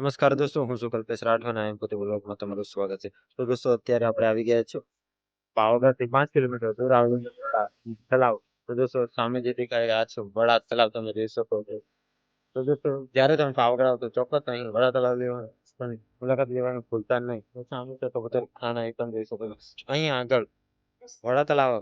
નમસ્કાર દોસ્તો, હું છું કલ્પેશ રાઠવા અને પોતે બ્લોગમાં તમારું સ્વાગત છે. તો દોસ્તો, અત્યારે આપણે આવી ગયા છો પાવાગઢથી પાંચ કિલોમીટર દૂર આવેલું તલાવ તો દોસ્તો, સામે જે દેખાય આ છે, વડા તલાવ તમે જોઈ શકો છો. તો દોસ્તો, જ્યારે તમે પાવાગઢ આવો તો ચોક્કસ અહીં વડા તલાવ લેવાની મુલાકાત લેવાનું ભૂલતા નહીં. તો સામે તો બધા ખાના એકદમ જોઈ શકો છો. અહીં આગળ વડા તલાવ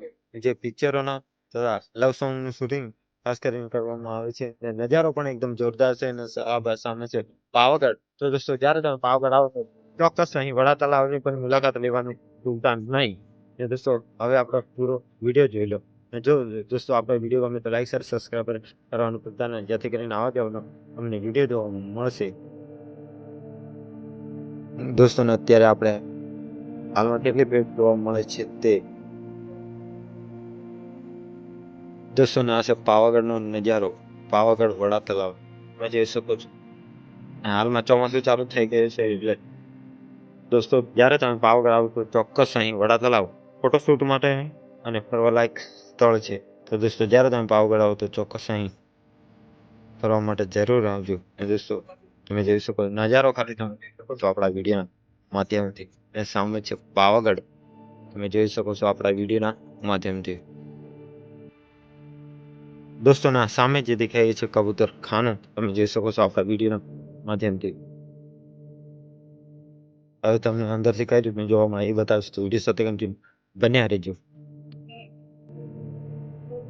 જે પિક્ચરોના તથા લવ સોંગનું શૂટિંગ ખાસ કરીને કરવામાં આવે છે. તે નજારો પણ એકદમ જોરદાર છે અને આ સામે છે. પાવાગઢ. તો દોસ્તો, જ્યારે તમે પાવાગઢ આવો તો ચોક્કસ અહીં વડા તલાવની પણ મુલાકાત લેવાનું ભૂલતા નહીં. દોસ્તો, હવે આપણો પૂરો વીડિયો જોઈ લો. અને જો દોસ્તો, આપણે વીડિયો ગમે તો લાઈક શેર સબસ્ક્રાઈબ કરવાનું ભૂલતા નહીં. જેથી કરીને આવા જવાનો અમને વીડિયો જોવા મળશે. દોસ્તોને, અત્યારે આપણે હાલમાં કેટલી ભેટ જોવા મળે છે તે દોસ્તોને આ છે પાવાગઢનો નજારો પાવાગઢ વડા તલાવ તમે જોઈ શકો છો. હાલમાં ચોમાસું ચાલુ થઈ ગયું છે એટલે દોસ્તો, જ્યારે તમે પાવાગઢ આવો તો ચોક્કસ અહીં વડા તલાવ ફોટોશૂટ માટે અને ફરવા લાયક સ્થળ છે. તો દોસ્તો, જ્યારે તમે પાવાગઢ આવો તો ચોક્કસ અહીં ફરવા માટે જરૂર આવજો. અને દોસ્તો, તમે જોઈ શકો. નજારો ખાલી તમે જોઈ શકો છો આપણા વિડીયોના માધ્યમથી. અને સામે છે પાવાગઢ. તમે જોઈ શકો છો આપણા વિડીયોના માધ્યમથી. દોસ્તોના સામે જે દેખાય છે કબૂતર ખાનું. તમે જોઈ શકો છો આપણા વિડીયોના માધ્યમથી. હવે તમને અંદરથી કઈ રીતનું જોવા મળે એ બતાવીશ તો વીડિયો સાથે કન્ટિન્યુ બન્યા રહેજો.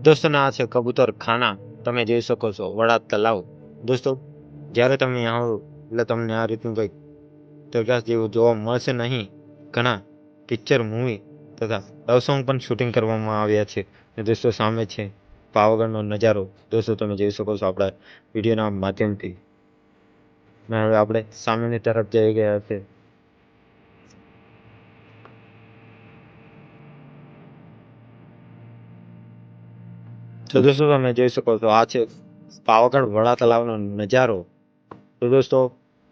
દોસ્તોના આ છે કબૂતર ખાના. તમે જોઈ શકો છો વડા તલાવ દોસ્તો, જ્યારે તમે આવો, એટલે તમને આ રીતનું કંઈક તરગાસ જેવું જોવા મળશે નહીં. ઘણા પિક્ચર મૂવી તથા લવ સોંગ પણ શૂટિંગ કરવામાં આવ્યા છે. દોસ્તો, સામે છે પાવાગઢનો નજારો દોસ્તો તમે જોઈ શકો છો આપણા વિડીયોના માધ્યમથી. ને હવે આપણે સામેની તરફ જઈ ગયા છે. તો દોસ્તો તમે જોઈ શકો છો આ છે પાવાગઢ વડા તલાવનો નજારો. તો દોસ્તો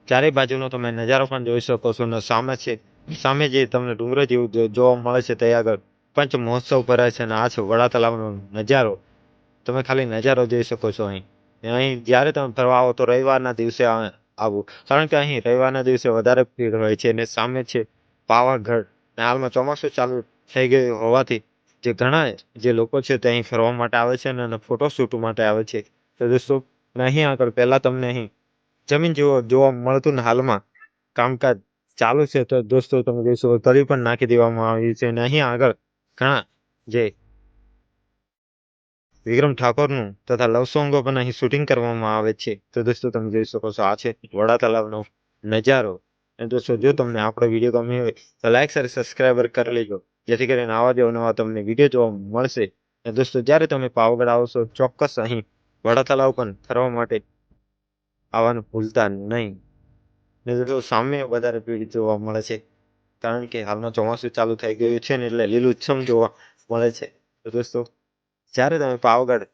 ચારે બાજુનો તમે નજારો પણ જોઈ શકો છો ને સામે છે સામે જે તમને ડુંગર જેવું જોવા મળે છે ત્યાં આગળ પંચ મહોત્સવ ભરાય છે અને આ છે વડા તલાવનો નજારો. તમે ખાલી નજારો જોઈ શકો છો અહીં. અહીં જ્યારે તમે ફરવા આવો તો રવિવારના દિવસે આવો. કારણ કે અહીં રવિવારના દિવસે વધારે ભીડ હોય છે અને સામે છે પાવાગઢ. અને હાલમાં ચોમાસું ચાલુ થઈ ગયું હોવાથી જે ઘણા જે લોકો છે તે અહીં ફરવા માટે આવે છે અને ફોટોશૂટ માટે આવે છે. તો દોસ્તો અહીં આગળ પહેલા તમને અહીં જમીન જેવો જોવા મળતું ને હાલમાં કામકાજ ચાલુ છે તો દોસ્તો તમે જોઈશો તળી પણ નાખી દેવામાં આવી છે. અને અહીં આગળ ઘણા જે વિક્રમ ઠાકોરનું તથા લવ સોંગો પણ અહીં શૂટિંગ કરવામાં આવે છે. તો દોસ્તો, તમે જોઈ શકો છો, આ છે વડા તલાવનો નજારો. અને દોસ્તો, જો તમને આપણો વીડિયો ગમ્યો હોય, તો લાઈક સાથે સબસ્ક્રાઈબર કરી લેજો. જેથી કરીને આવા જ નવા તમને વીડિયો જોવા મળશે. અને દોસ્તો, જ્યારે તમે પાવાગઢ આવશો, ચોક્કસ અહીં વડા તલાવ પણ ફરવા માટે આવવાનું ભૂલતા નહીં. ને દોસ્તો, સામે વધારે ભીડ જોવા મળે છે. કારણ કે હાલમાં ચોમાસું ચાલુ થઈ ગયું છે ને એટલે લીલુંછમ જોવા મળે છે. તો દોસ્તો જ્યારે તમે પાવાગઢ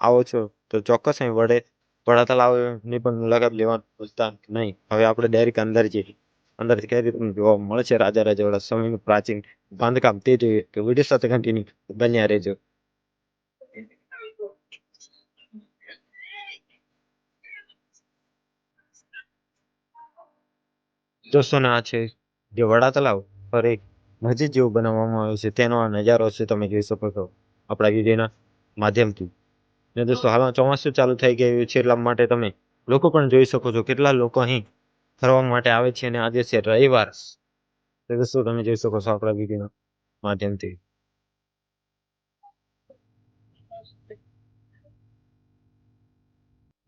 આવો છો, તો ચોક્કસ અહીં વડે વડા તળાવની પણ મુલાકાત લેવાનું ભૂલતા નહીં. હવે આપણે ડાયરેક્ટ અંદર જઈએ. અંદર કઈ રીતનું જોવા મળે છે રાજા રાજાવાળા સમયનું પ્રાચીન બાંધકામ તે જોઈએ કે વીડિયો સાથે કન્ટિન્યુ બન્યા રહેજો. દોસ્તોને આ છે, જે વડા તલાવ પર એક મસ્જિદ જેવું બનાવવામાં આવ્યું છે. તેનો આ નજારો છે તમે જોઈ શકો છો. આપણા વિડીયોના માધ્યમથી. ને દોસ્તો હાલમાં ચોમાસું ચાલુ થઈ ગયું છે એટલા માટે તમે લોકો પણ જોઈ શકો છો કેટલા લોકો અહીં ફરવા માટે આવે છે અને આજે છે રવિવાર. તો દોસ્તો તમે જોઈ શકો છો આપણા વિડીયોના માધ્યમથી.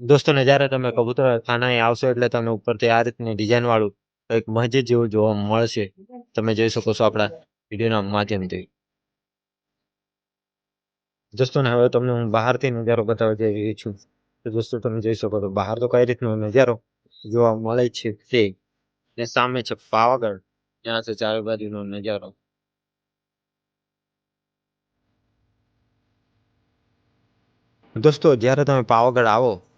દોસ્તો ને જ્યારે તમે કબૂતર ખાનાએ આવશો એટલે તમને ઉપરથી આ રીતની ડિઝાઇન વાળું એક મસ્જિદ જેવું જોવા મળશે. તમે જોઈ શકો છો આપણા વિડીયોના માધ્યમથી. દોસ્તો ને હવે તમને હું બહારથી નજારો બતાવવા જઈ રહ્યો છું. તો દોસ્તો તમે જોઈ શકો છો, બહાર તો કઈ રીતનો નજારો જોવા મળે છે તે. ને સામે છે પાવાગઢ, ત્યાં છે ચારે બાજુનો નજારો. દોસ્તો, જ્યારે તમે પાવાગઢ આવો